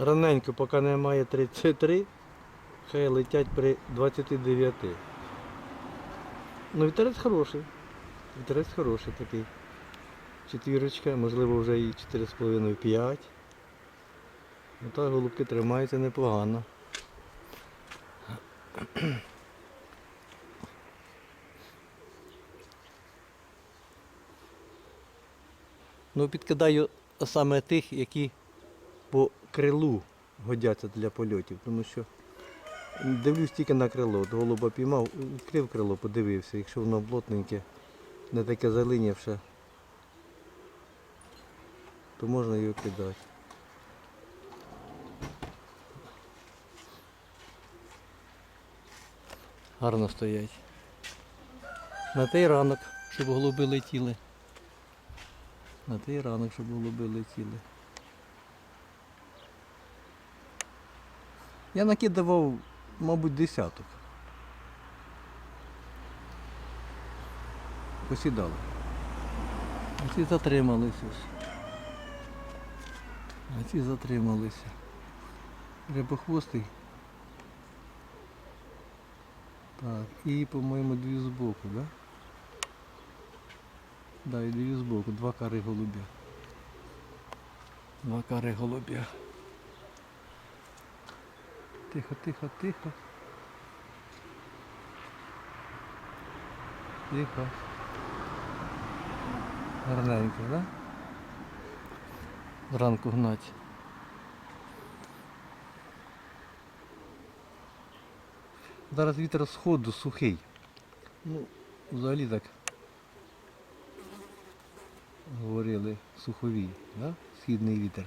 Раненько, поки немає 33, хай летять при 29. Ну, вітерець хороший. Вітерець хороший такий. Четвірочка, можливо вже і 4,5-5. Ну так голубки тримаються непогано. Ну, підкидаю саме тих, які по крилу годяться для польотів, тому що дивлюсь тільки на крило. От голуба піймав, відкрив крило, подивився, якщо воно плотненьке, не таке залинявше, то можна його кидати. Гарно стоять. На той ранок, щоб голуби летіли. На той ранок, щоб голуби летіли. Я накидував, мабуть, десяток. Посідали. А ці затрималися. А ці затрималися. Рябохвостий. Так, і, по-моєму, дві збоку, так? Да? Да, і дві збоку, два кари голубя. Два кари голубя. Тихо, тихо, тихо. Тихо. Гарненько, так? Да? Зранку гнать. Зараз вітер сходу сухий. Ну, взагалі так говорили суховій, да? східний вітер.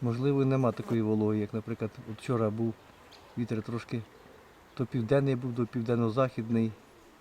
Можливо, нема такої вологи, як, наприклад, от вчора був вітер трошки то південний був, то південно-західний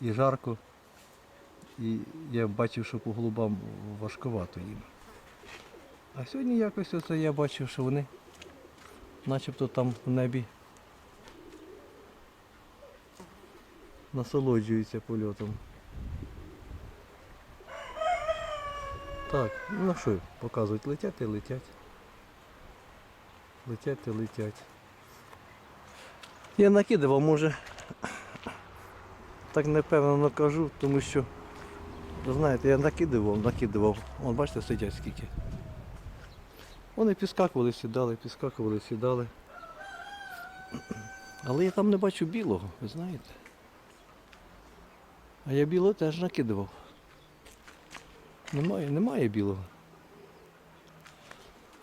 і жарко. І я бачив, що по голубам важковато їм. А сьогодні якось оце я бачив, що вони начебто там в небі насолоджуються польотом. Так, ну що, показують, летять і летять. Летять і летять. Я накидував, може так непевно кажу, тому що, знаєте, я накидував, накидував. Вон, бачите, сидять скільки. Вони підскакували, сідали, підскакували, сідали. Але я там не бачу білого, ви знаєте. А я білого теж накидував. Немає, немає білого.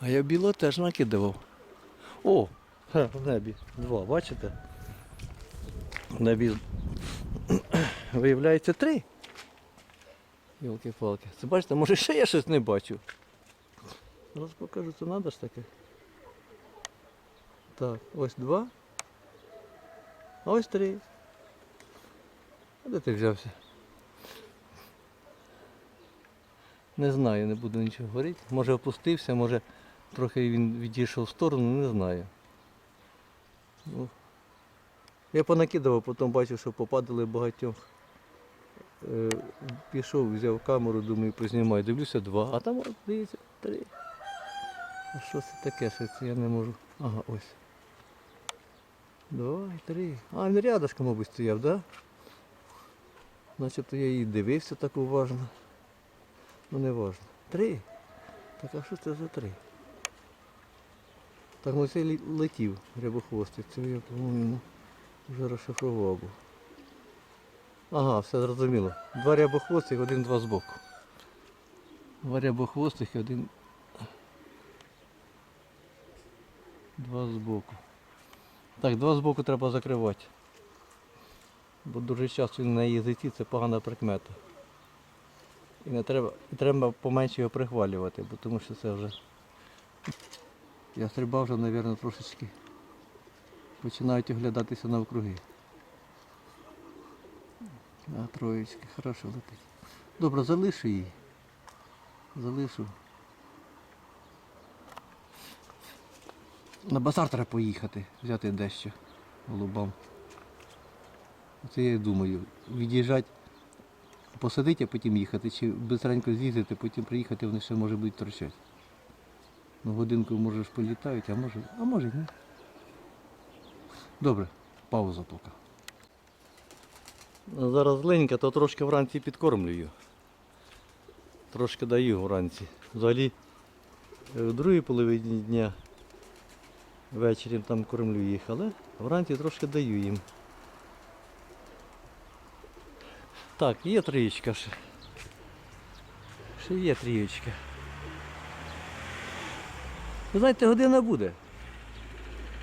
А я білого теж накидував. О, в небі. Два, бачите? В небі виявляється три. Йолки-палки. Це бачите, може ще я щось не бачу. Зараз покажу, це треба ж таке. Так, ось два. А ось три. А де ти взявся? Не знаю, не буду нічого говорити. Може опустився, може трохи він відійшов в сторону, не знаю. Ну, я понакидував, потім бачив, що попадали багатьох. Е, пішов, взяв камеру, думаю, познімаю. Дивлюся два, а там дивіться, три. А що це таке? Що це я не можу. Ага, ось. Два, три. А, він рядышком, мабуть, стояв, так? Да? Начебто я її дивився так уважно. Ну не важно. Три? Так а що це за три? Так ну летів рябохвостик. Це я, по-моєму, вже розшифрував був. Ага, все зрозуміло. Два рябохвостих, один-два збоку. Два рябохвостих і один. Два збоку. Так, два збоку треба закривати. Бо дуже часто він на язиці це погана прикмета. І не треба, треба поменше його прихвалювати, бо тому що це вже. Я стрибав вже, мабуть, трошечки починають оглядатися навкруги. А троєчки, хорошо летить. Добре, залишу її. Залишу. На базар треба поїхати, взяти дещо голубам. Оце я і думаю. Від'їжджати, посадити, а потім їхати, чи бистренько з'їздити, потім приїхати, вони ще може будуть торчати. Ну, годинку може політають, а може, а може ні. Добре, пауза поки. Ну, Зараз ленька, то трошки вранці підкормлюю. Трошки даю вранці. Взагалі е, в другій половині дня ввечері там кормлю їх, але вранці трошки даю їм. Так, є трієчка ще. Ще є трієчка. Ви знаєте, година буде.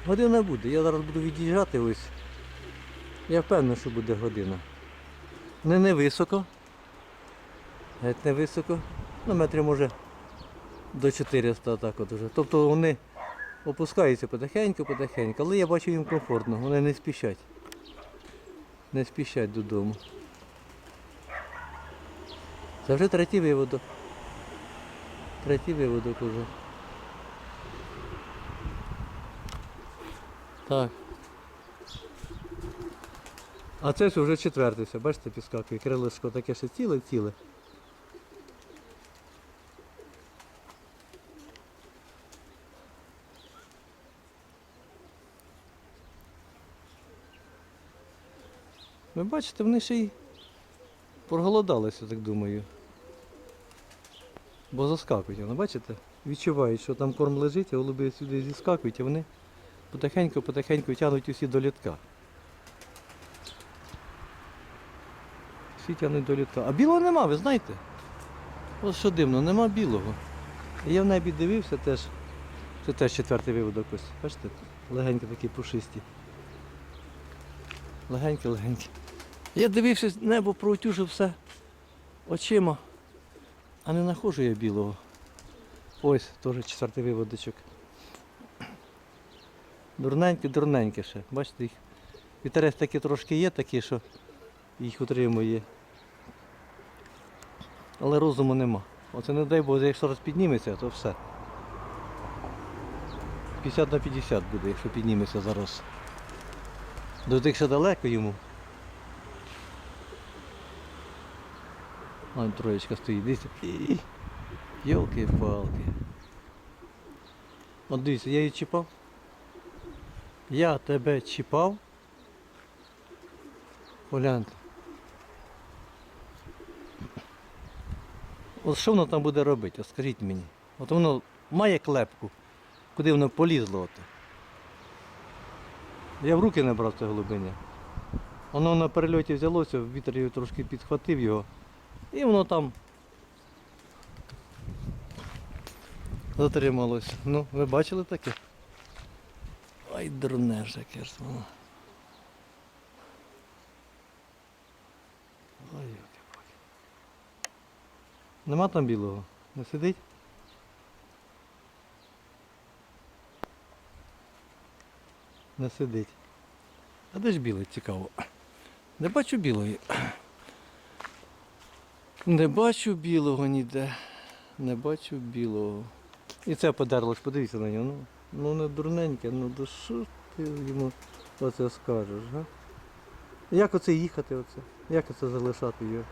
Година буде. Я зараз буду від'їжджати ось. Я впевнений, що буде година. Не невисоко. Геть не високо. Ну, метрів може до 400 так от уже. Тобто вони опускаються потихеньку, потихеньку, але я бачу їм комфортно, вони не спішать. Не спішать додому. Це вже третій виводок. Третій виводок уже. Так. А це ж вже четвертий, все, бачите, підскакує. Крилишко таке ще ціле-ціле. Ви бачите, вони ще й проголодалися, так думаю. Бо заскакують вони, бачите? Відчувають, що там корм лежить, а голуби сюди зіскакують, а вони потихеньку-потихеньку тягнуть усі до літка. Всі тягнуть до літка. А білого нема, ви знаєте? Ось що дивно, нема білого. Я в небі дивився теж. Це теж четвертий виводок ось. Бачите? Легенькі такі пушисті. Легенькі, легенькі. Я дивився, небо проутюжив все очима, а не знаходжу я білого. Ось, теж четвертий виводочок. Дурненькі, дурненькі ще. Бачите, їх вітерець такі трошки є, такі, що їх утримує. Але розуму нема. Оце не дай Боже, якщо раз підніметься, то все. 50 на 50 буде, якщо підніметься зараз. До тих ще далеко йому. Вон троєчка стоїть, дивіться. Йолки-палки. От дивіться, я її чіпав. Я тебе чіпав. Погляньте. От що воно там буде робити? От скажіть мені. От воно має клепку, куди воно полізло. От. Я в руки не брав це голубиня. Воно на перельоті взялося, вітер його трошки підхватив його. І воно там затрималось. Ну, ви бачили таке? Ай, дурне ж яке ж воно. Ой. Нема там білого? Не сидить? Не сидить. А де ж білий цікаво? Не бачу білої. Не бачу білого ніде. Не бачу білого. І це подерлось, подивіться на нього. Ну, ну не дурненьке, ну до що ти йому оце скажеш, га? Як оце їхати оце? Як оце залишати його?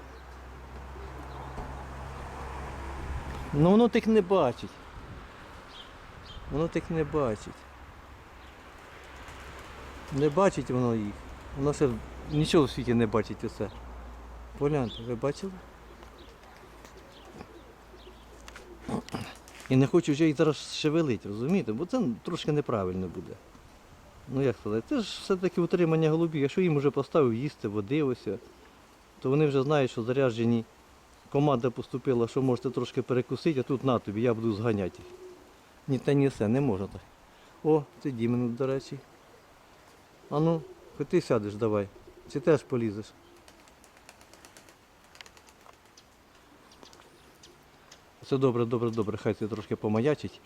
Ну воно тих не бачить. Воно тих не бачить. Не бачить воно їх. Воно ще нічого в світі не бачить оце. Погляньте, ви бачили? І не хочу вже їх зараз шевелити, розумієте? Бо це трошки неправильно буде. Ну як сказати, це ж все-таки утримання голубів. Якщо їм вже поставив їсти, води ось, то вони вже знають, що заряджені команда поступила, що можете трошки перекусити, а тут на тобі, я буду зганяти їх. Ні те, ні все, не можна так. О, це Дімен, до речі. А ну, хоч ти сядеш давай. Чи теж полізеш? Це добре, добре, добре, хай це трошки помаячить.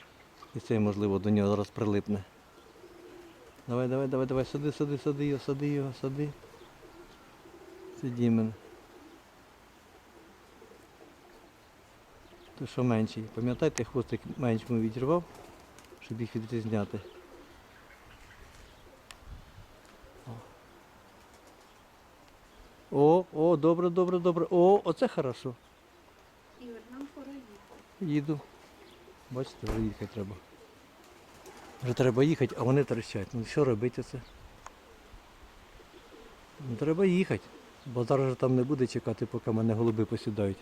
І це можливо до нього зараз прилипне. Давай, давай, давай, давай, сади, сади, сади його, сади його, сади. Це Дімен. Той, що менший. Пам'ятаєте, хвостик меншому відірвав, щоб їх відрізняти. О, о, добре, добре, добре. О, оце хорошо. Ігор, нам пора їхати. Їду. Бачите, вже їхати треба. Вже треба їхати, а вони трещать. Ну що робити це? Ну, треба їхати. Бо зараз же там не буде чекати, поки мене голуби посідають.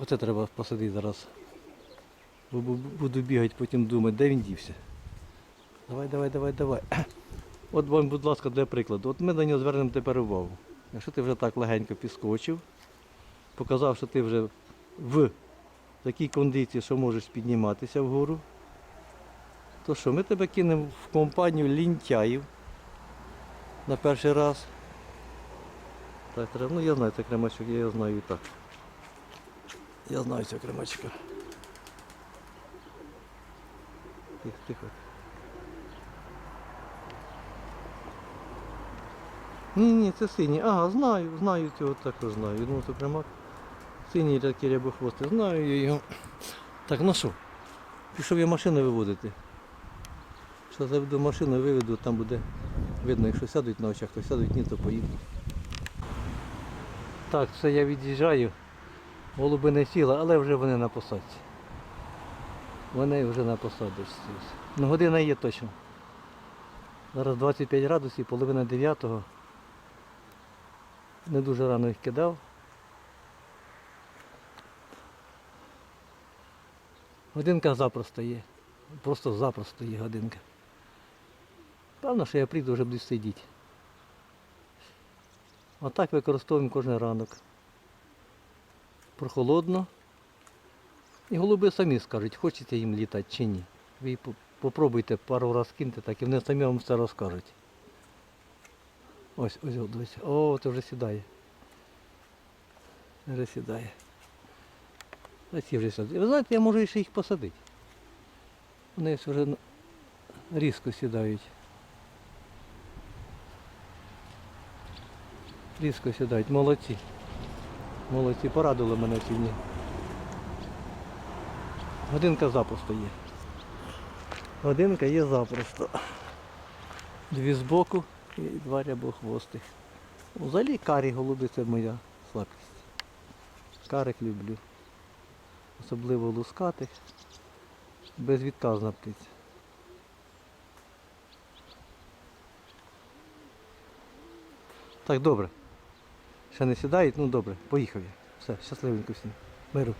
Оце треба посадити зараз. Бо буду бігати, потім думати, де він дівся. Давай, давай, давай, давай. От вам, будь ласка, для прикладу. От ми на нього звернемо тепер увагу. Якщо ти вже так легенько підскочив, показав, що ти вже в такій кондиції, що можеш підніматися вгору, то що, ми тебе кинемо в компанію лінтяїв на перший раз. Так, ну я знаю цей кремачок, я його знаю і так. Я знаю цього кремачка. Тихо, тихо. Ні, ні, це синій. Ага, знаю, знаю цього також знаю. Ну, це прямо синій такий рябохвостий. Знаю я його. Так, ну що? Пішов я машину виводити. Що заведу машину, виведу, там буде видно, якщо сядуть на очах, то сядуть, ні, то поїду. Так, все, я від'їжджаю. Голуби не сіли, але вже вони на посадці. Вони вже на посадочці. Ну, година є точно. Зараз 25 градусів, половина дев'ятого. Не дуже рано їх кидав. Годинка запросто є. Просто запросто є годинка. Певно, що я прийду вже буду сидіти. Отак використовуємо кожен ранок. Прохолодно. І голуби самі скажуть, хочете їм літати чи ні. Ви попробуйте пару разів киньте, так і вони самі вам все розкажуть. Ось, ось, ось. О, це вже сідає. Вже сідає. Ось ці вже сідає. Ви знаєте, я можу ще їх посадити. Вони вже різко сідають. Різко сідають. Молодці. Молодці, порадили мене сьогодні. Годинка запросто є. Годинка є запросто. Дві збоку і два рябохвостих. Взагалі карі голуби це моя слабкість. Карих люблю. Особливо лускатих. Безвідказна птиця. Так, добре. Ще не сідають, ну добре, поїхав я. Все, щасливенько всім. Миру.